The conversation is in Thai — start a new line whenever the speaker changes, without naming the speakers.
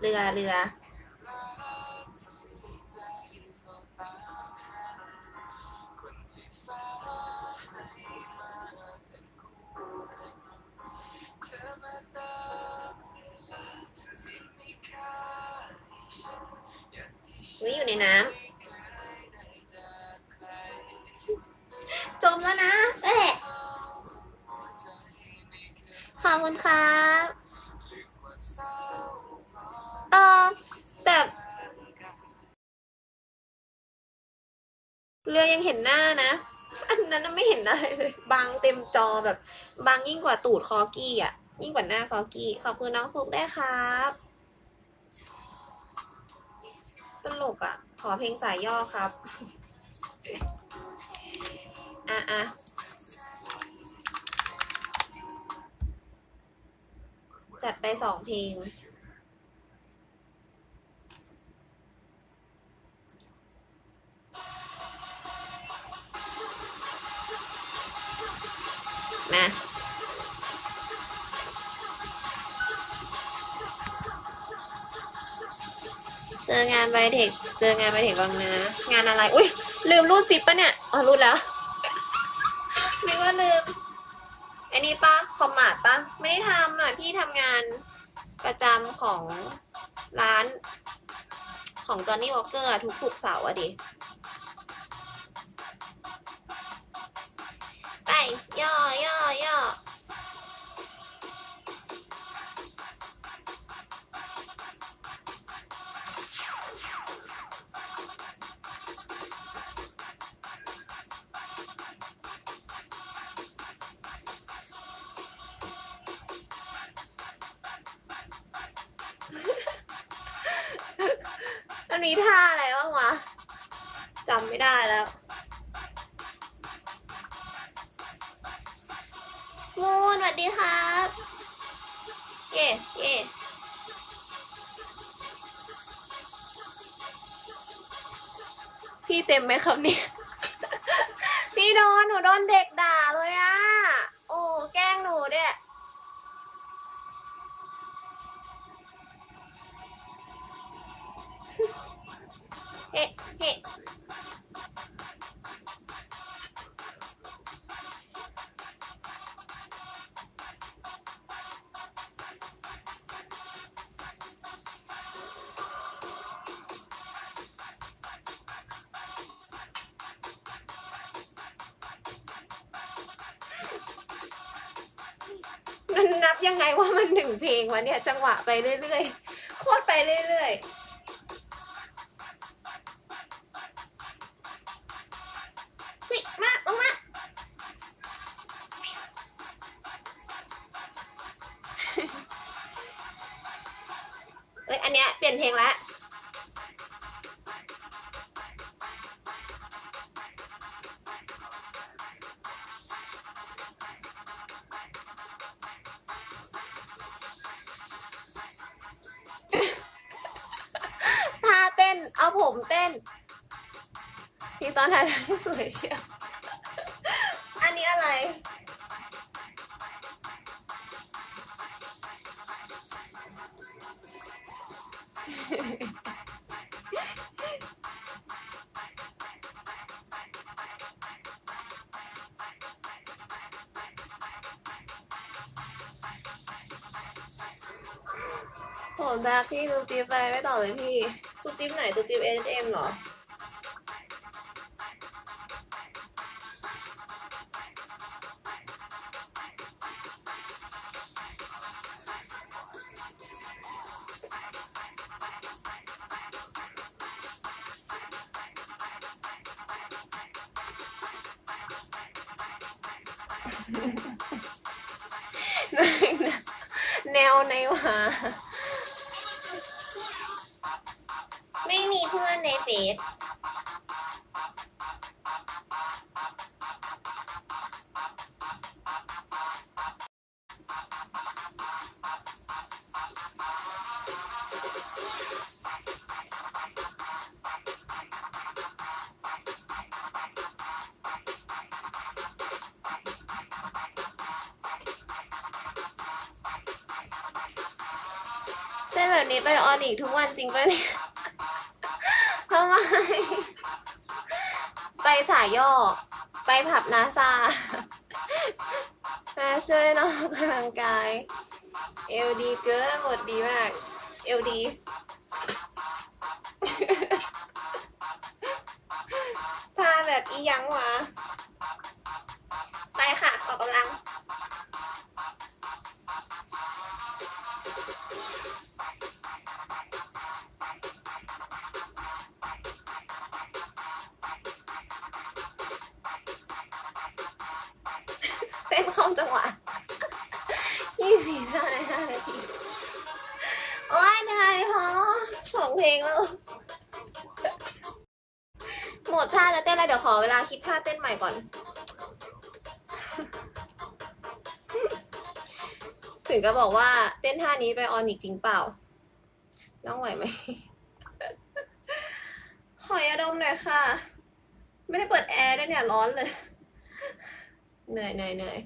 เรือเรือวิอยู่ในน้ำจมแล้วนะเอ๊ะขอบคุณครับ เรือยังเห็นหน้านะ อันนั้นไม่เห็นอะไรเลย บางเต็มจอแบบ บางยิ่งกว่าตูดคอกี้อะ ยิ่งกว่าหน้าคอกี้ ขอบคุณน้องฟุกได้ครับ ตลกอะ ขอเพลงสายย่อครับ อะอะจัดไปสองเพลง มาเจองานไบเทคเจองานไบเทคบางนะงานอะไร อุ้ยลืมรูดซิปปะเนี่ยอ๋อรูดแล้วนึกว่าลืมอันนี้ปะคอมมาดปะไม่ได้ทำอะพี่ทำงานประจำของร้านของจอห์นนี่วอ k เกอร์ทุกสุกเสาร์อะดิ ไป ย่อย่อ มันมีท่าอะไรบ้างวะจำไม่ได้แล้วมูนสวัสดีครับ เย่เย่พี่เต็มไหมครับเนี่ย พี่โดนหนูโดนเด็กด่าเลยอะโอ้ แกล้งหนูเนี่ย มันนับยังไงว่ามันหนึ่งเพลงวะเนี่ย จังหวะไปเรื่อยๆ โคตรไปเรื่อยๆเฮ้ยมาลงมาเฮ้ย อันเนี้ยเปลี่ยนเพลงแล้ว ผมเต้นที่ตอนถ่ายไม่สวยเชียว อันนี้อะไร ผมทักพี่จุ๊บจิ๊บไปไม่ต่อเลยพี่ จุ๊บจิ๊บไหนจุ๊บจิ๊บเอสเอ็มเหรอแนวในวะ ม่มีเพื่อนในเฟซแต่ต้นแบบนี้ไปออนอีกทุกวันจริงปะเนี่ย ไมไปสายย่อ ไปผับนาซามาช่วยน้องกำลังกาย เอลดีเกินหมดดีมาก เอลดีถ้าแบบอียังวะ ไปค่ะออกกำลัง เต้นเข้าจังหวะยี่สิบห้านาทีโอ้ยเหนื่อยพอสองเพลงแล้ว หมดท่าจะเต้นแล้วเดี๋ยวขอเวลาคิดท่าเต้นใหม่ก่อน ถึงก็บอกว่าเต้นท่านี้ไปออนอีกจริงเปล่า น้องไหวไหม ขอยาดมหน่อยค่ะ ไม่ได้เปิดแอร์ด้วยเนี่ยร้อนเลย เหนื่อยเหนื่อยเหนื่อย